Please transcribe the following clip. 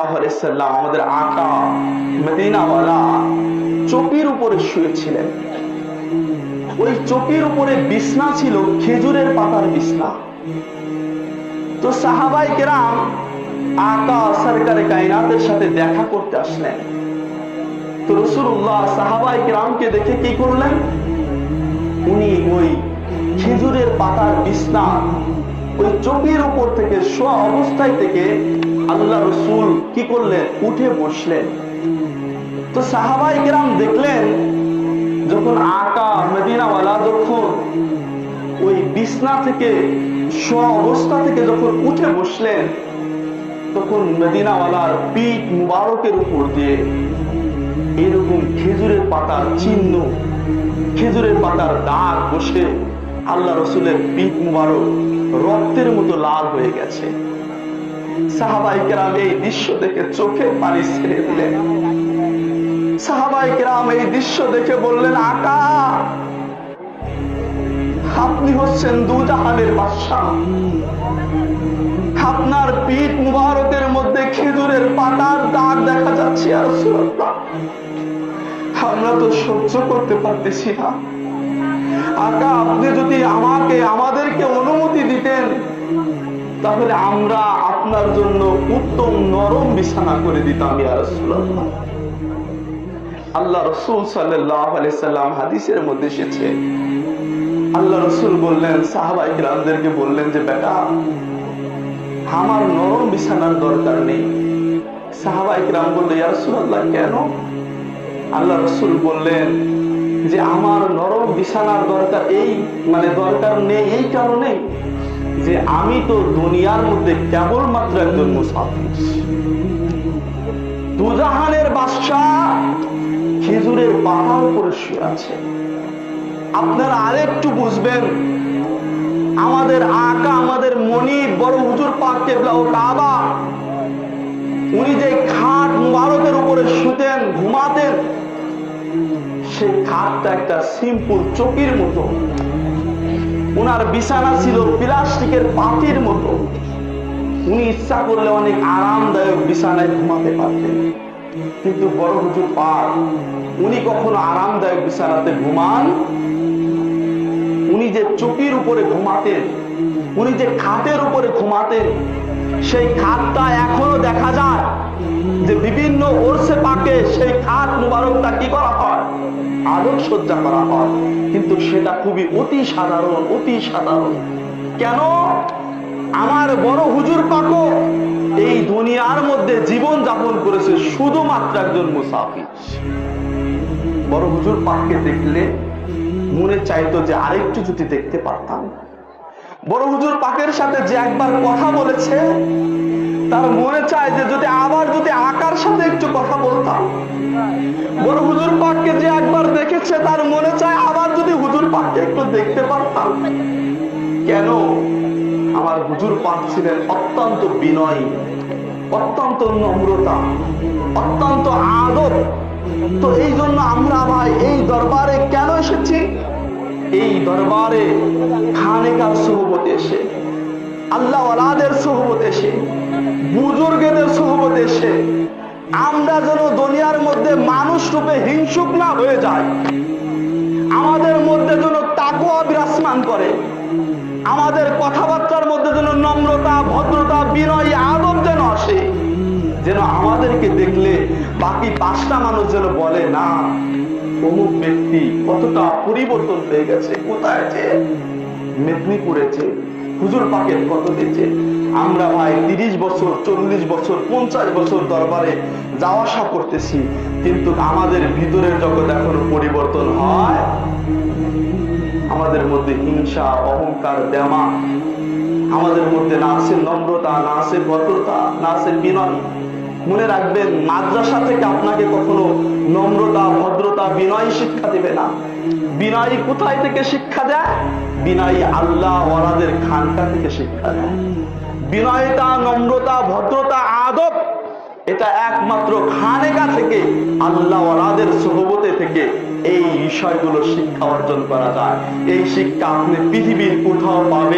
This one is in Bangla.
সাল্লাম আমাদের আকা, মদিনাওয়ালা চকির উপরে শুয়েছিলেন। ওই চকির উপরে বিছনা ছিল, খেজুরের পাতার বিছনা। তো সাহাবাই কেরাম আকা, সরকারে কায়নাতের সাথে দেখা করতে আসলেন। তো রসুল্লাহ সাহাবাই কেরামকে দেখে কি করলেন? উনি ওই খেজুরের পাতার বিছনা ওই চোখের উপর থেকে শোয়া অবস্থায় থেকে আল্লাহ রসুল কি করলেন? উঠে বসলেন। তো সাহাবাই গ্রাম দেখলেন, যখন আকা মদিনাওয়ালা যখন ওই বিছনা থেকে স্ব অবস্থা থেকে যখন উঠে বসলেন, তখন মদিনাওয়ালার পিঠ মুবারকের উপর দিয়ে এরকম খেজুরের পাতার চিহ্ন, খেজুরের পাতার দাগ বসে আল্লাহ রসুলের পিঠ মুবারক রক্তের মতো লাল হয়ে গেছে। সাহাবাই এই দৃশ্য দেখে পানি ছেড়ে দিলেন। সাহাবাই এই দৃশ্য দেখে বললেন, আকা, আপনি হচ্ছেন দুজাহানের বাদশাহ। আপনার পিঠ মুবারকের মধ্যে খেজুরের পাতার দাগ দেখা যাচ্ছে আর আমরা তো সহ্য করতে পারতেছি না। আকা, আপনি যদি আমাকে, আমাদেরকে অনুমতি দিতেন তাহলে আমরা আপনার জন্য উত্তম নরম বিছানা করে দিতাম আল্লাহ রসুল সাল্লাম হাদিসের মধ্যে এসেছে। আল্লাহ রসুল বললেন সাহাবাই কিরামদেরকে বললেন যে, বেটা, আমার নরম বিছানার দরকার নেই। সাহাবাই কিরাম বলল, ইয়া রাসূলুল্লাহ, কেন? আল্লাহ রসুল বললেন যে, আমার নরম বিছানার দরকার এই মানে দরকার নেই এই কারণে যে আমি তো দুনিয়ার মধ্যে কেবলমাত্র একজন মুসাফির। দুজাহানের বাদশাহ খেজুরের পাতার উপরে শুয়ে আছে। আপনারা আরেকটু বুঝবেন, আমাদের আকা, আমাদের মনি বড় হুজুর পাক কেবলা ও কাবা, উনি যে খাট মুবারকের উপরে শুতেন, ঘুমাতেন, সেই খাটটা একটা সিম্পল চকির মতো ওনার বিছানা ছিল প্লাস্টিকের পাটির মতো। উনি ইচ্ছা করলে অনেক আরামদায়ক বিছানায় ঘুমাতে পারতেন। কিন্তু বড় হুজুর পাক, উনি কখনো আরামদায়ক বিছানাতে ঘুমান? উনি যে চকির উপরে ঘুমাতেন, উনি যে খাটের উপরে ঘুমাতেন, সেই খাটটা এখনও দেখা যায় যে বিভিন্ন ওরসে পাকে সেই খাট মুবারকটা কি করা হয়? আলোক সজ্জা করা হয়। কিন্তু সেটা খুবই অতি সাধারণ অতি সাধারণ। কেন? আমার বড় হুজুর পাকো, এই দুনিয়ার মধ্যে জীবন যাপন করেছে শুধুমাত্র একজন মুসাফির। বড় হুজুর পাককে দেখলে মনে চাইতো যে আরেকটু যদি দেখতে পারতাম। বড় হুজুর পাকের সাথে যে একবার কথা বলেছে তার মনে চায় যে যদি আবার যদি আকার সাথে একটু কথা বলতাম। বড় হুজুর পাককে যে একবার দেখেছে, তার মনে চায় আবার যদি হুজুর পাককে একটু দেখতে পারতাম। কেন? আমার হুজুর পাক ছিলেন অত্যন্ত বিনয়ী, অত্যন্ত নম্রতা, অত্যন্ত আদর তো এই জন্য আমরা ভাই, এই দরবারে কেন এসেছি? এই দরবারে খানেকার সহবতে এসে আল্লাহ আলাদের সহবত এসে, বুজুর্গদের সহবত এসে, আমরা যেন দুনিয়ার মধ্যে মানুষ রূপে হিংসুক না হয়ে যায় আমাদের মধ্যে যেন তাকুয়া বিরাজমান করে। আমাদের কথাবার্তার মধ্যে যেন নম্রতা, ভদ্রতা, বিনয়, আদব যেন আসে। যেন আমাদেরকে দেখলে বাকি পাঁচটা মানুষ যেন বলে, না, অমুক ব্যক্তি কতটা পরিবর্তন হয়ে গেছে, কোথায় যে মেদিনীপুরে যে হুজুর পাকের কত দিয়েছে আমরা ভাই তিরিশ বছর, চল্লিশ বছর, পঞ্চাশ বছর দরবারে যাওয়া আসা করতেছি, কিন্তু আমাদের ভিতরের জগৎ এখনও পরিবর্তন হয়। আমাদের মধ্যে হিংসা, অহংকার দেমা আমাদের মধ্যে না আছে নম্রতা, না আছে ভদ্রতা, না আছে বিনয়। মনে রাখবেন, মাদ্রাসা থেকে আপনাকে কখনো নম্রতা, ভদ্রতা, বিনয় শিক্ষা দেবে না। বিনয়ী কোথায় থেকে শিক্ষা দেয়? বিনয়ী আল্লাহ ওয়ালাদের খানকা থেকে শিক্ষা দেয়। বিনয়তা, নম্রতা, ভদ্রতা, আদব, এটা একমাত্র খানেকা থেকে, আল্লাহ ওয়ালাদের সহবতে থেকে এই বিষয়গুলো শিক্ষা অর্জন করা যায়। এই শিক্ষা আপনি পৃথিবীর কোথাও পাবেন